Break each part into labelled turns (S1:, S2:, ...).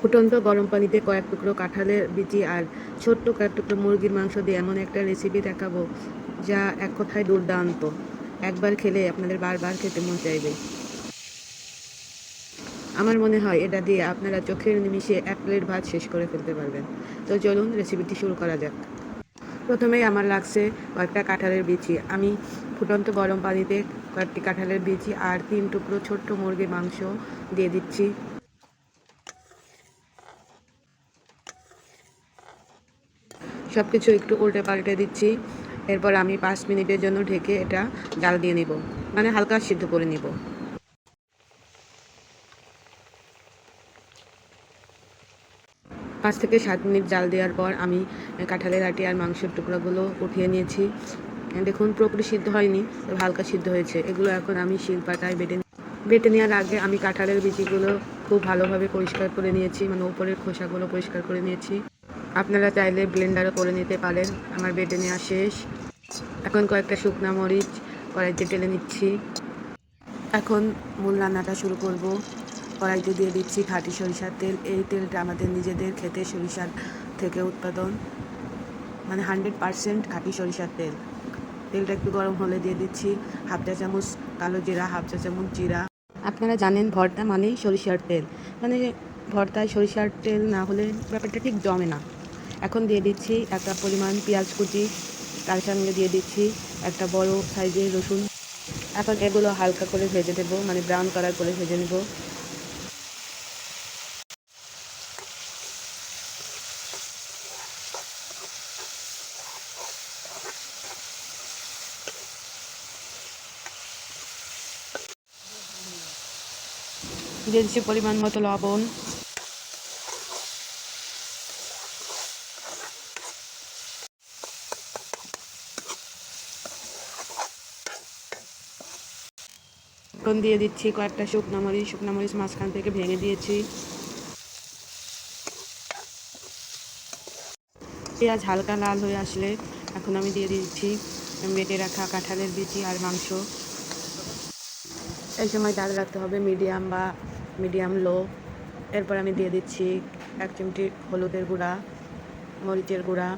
S1: ফুটন্ত গরম পানিতে কয়েক টুকরো কাঁঠালের বিচি আর ছোট্ট কয়েক টুকরো মুরগির মাংস দিয়ে এমন একটা রেসিপি দেখাবো যা এক কথায় দুর্দান্ত। একবার খেলে আপনাদের বারবার খেতে মন চাইবে। আমার মনে হয় এটা দিয়ে আপনারা চোখের নিমিষে এক প্লেট ভাত শেষ করে ফেলতে পারবেন। তো চলুন রেসিপিটি শুরু করা যাক। প্রথমেই আমার লাগছে কয়েকটা কাঁঠালের বিচি। আমি ফুটন্ত গরম পানিতে কয়েকটি কাঁঠালের বিচি আর তিন টুকরো ছোট্ট মুরগির মাংস দিয়ে দিচ্ছি। সব কিছু একটু উল্টে পাল্টে দিচ্ছি। এরপর আমি পাঁচ মিনিটের জন্য ঢেকে এটা জাল দিয়ে নিব। মানে হালকা সিদ্ধ করে নিব। পাঁচ থেকে সাত মিনিট জাল দেওয়ার পর আমি কাঁঠালের আটি আর মাংসের টুকরাগুলো উঠিয়ে নিয়েছি। দেখুন, পুরোপুরি সিদ্ধ হয়নি হালকা সিদ্ধ হয়েছে। এগুলো এখন আমি শিলপাটায় বেটে বেটে নেওয়ার আগে আমি কাঁঠালের বিচিগুলো খুব ভালোভাবে পরিষ্কার করে নিয়েছি। মানে উপরের খোসাগুলো পরিষ্কার করে নিয়েছি। আপনারা চাইলে ব্লেন্ডারও করে নিতে পারেন। আমার বেটে নেওয়া শেষ। এখন কয়েকটা শুকনা মরিচ কড়াইতে টেলে নিচ্ছি। এখন মূল রান্নাটা শুরু করব। কড়াইতে দিয়ে দিচ্ছি খাঁটি সরিষার তেল। এই তেলটা আমাদের নিজেদের খেতে সরিষার থেকে উৎপাদন। মানে হান্ড্রেড পারসেন্ট খাঁটি সরিষার তেল। তেলটা একটু গরম হলে দিয়ে দিচ্ছি হাফ চা চামচ কালো জিরা, হাফ চা চামচ জিরা। আপনারা জানেন ভর্তা মানেই সরিষার তেল। মানে ভর্তায় সরিষার তেল না হলে ব্যাপারটা ঠিক জমে না। এখন দিয়ে দিচ্ছি একটা পরিমাণ পেঁয়াজ কুচি, তার সঙ্গে দিয়ে দিচ্ছি একটা বড় সাইজের রসুন। এখন এগুলো হালকা করে ভেজে দেবো মানে ব্রাউন কালার করে ভেজে নেব। দিয়ে দিচ্ছি পরিমাণ মতো লবণ। এখন দিয়ে দিচ্ছি কয়েকটা শুকনো মরিচ শুকনো মরিচ মাঝখান থেকে ভেঙে দিয়েছি। পেঁয়াজ হালকা লাল হয়ে আসলে এখন আমি দিয়ে দিচ্ছি মেটে রাখা কাঁঠালের বিচি আর মাংস। এই সময় ডাল রাখতে হবে মিডিয়াম বা মিডিয়াম লো। এরপর আমি দিয়ে দিচ্ছি এক চিমটি হলুদের গুঁড়া, মরিচের গুঁড়া।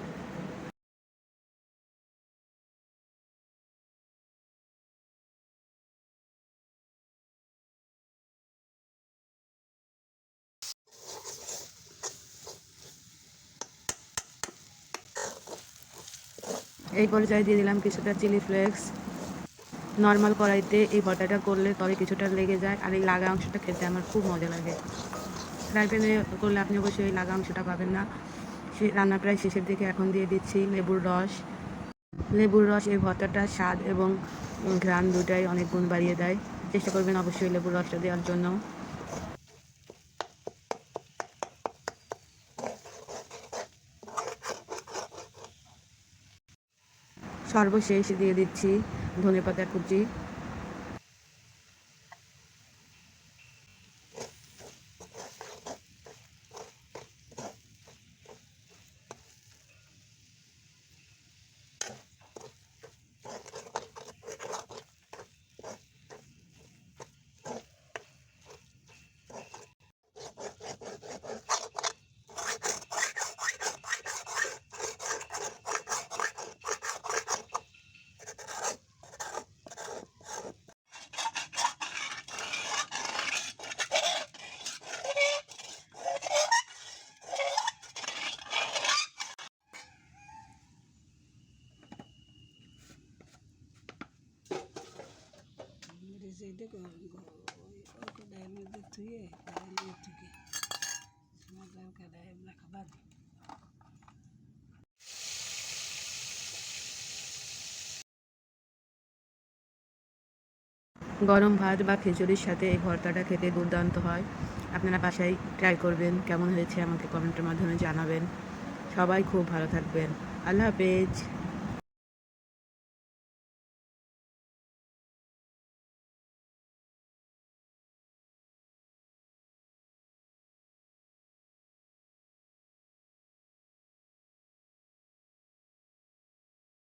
S1: এই পর্যায়ে দিয়ে দিলাম কিছুটা চিলি ফ্লেক্স। নর্মাল কড়াইতে এই ভর্তাটা করলে তবে কিছুটা লেগে যায় আর এই লাগা অংশটা খেতে আমার খুব মজা লাগে। ফ্রাই প্যানে করলে আপনি অবশ্যই এই লাগা অংশটা পাবেন না। রান্না প্রায় শেষের দিকে এখন দিয়ে দিচ্ছি লেবুর রস। লেবুর রস, এই ভর্তাটার স্বাদ এবং ঘ্রাণ দুটাই অনেক গুণ বাড়িয়ে দেয়। চেষ্টা করবেন অবশ্যই লেবুর রসটা দেওয়ার জন্য। সর্বশেষ দিয়ে দিচ্ছি ধনেপাতা কুচি। গরম ভাত বা খিচুড়ির সাথে এই ভর্তাটা খেতে দুর্দান্ত হয়। আপনারা বাসায় ট্রাই করবেন, কেমন হয়েছে আমাকে কমেন্টের মাধ্যমে জানাবেন। সবাই খুব ভালো থাকবেন। আল্লাহ হাফেজ।